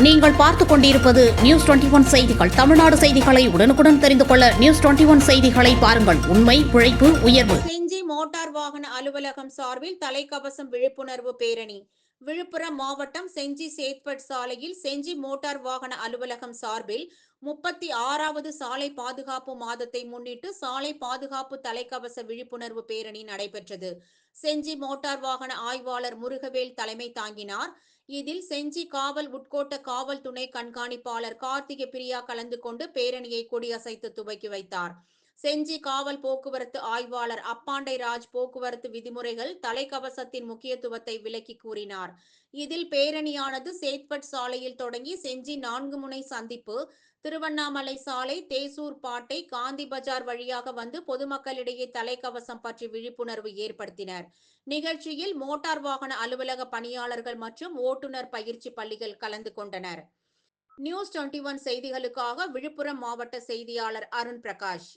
நீங்கள் பார்த்துக் கொண்டிருப்பது நியூஸ் டுவெண்டி ஒன் செய்திகள். தமிழ்நாடு செய்திகளை உடனுக்குடன் தெரிந்து கொள்ள நியூஸ் டுவெண்டி ஒன் செய்திகளை பாருங்கள். உண்மை உழைப்பு உயர்வு. செஞ்சி மோட்டார் வாகன அலுவலகம் சார்பில் தலைக்கவசம் விழிப்புணர்வு பேரணி. விழுப்புரம் மாவட்டம் செஞ்சி சேத்பட் சாலையில் செஞ்சி மோட்டார் வாகன அலுவலகம் சார்பில் முப்பத்தி ஆறாவது சாலை பாதுகாப்பு மாதத்தை முன்னிட்டு சாலை பாதுகாப்பு தலைக்கவச விழிப்புணர்வு பேரணி நடைபெற்றது. செஞ்சி மோட்டார் வாகன ஆய்வாளர் முருகவேல் தலைமை தாங்கினார். இதில் செஞ்சி காவல் உட்கோட்ட காவல் துணை கண்காணிப்பாளர் கார்த்திகை பிரியா கலந்து கொண்டு பேரணியை கொடியசைத்து துவக்கி வைத்தார். செஞ்சி காவல் போக்குவரத்து ஆய்வாளர் அப்பாண்டை ராஜ் போக்குவரத்து விதிமுறைகள் தலைக்கவசத்தின் முக்கியத்துவத்தை விளக்கி கூறினார். இதில் பேரணியானது சேத்பட் சாலையில் தொடங்கி செஞ்சி நான்கு முனை சந்திப்பு திருவண்ணாமலை சாலை தேசூர் பாட்டை காந்தி பஜார் வழியாக வந்து பொதுமக்களிடையே தலைக்கவசம் பற்றி விழிப்புணர்வு ஏற்படுத்தினர். நிகழ்ச்சியில் மோட்டார் வாகன அலுவலக பணியாளர்கள் மற்றும் ஓட்டுநர் பயிற்சி பள்ளிகள் கலந்து கொண்டனர். நியூஸ் டுவெண்டி ஒன் செய்திகளுக்காக விழுப்புரம் மாவட்ட செய்தியாளர் அருண் பிரகாஷ்.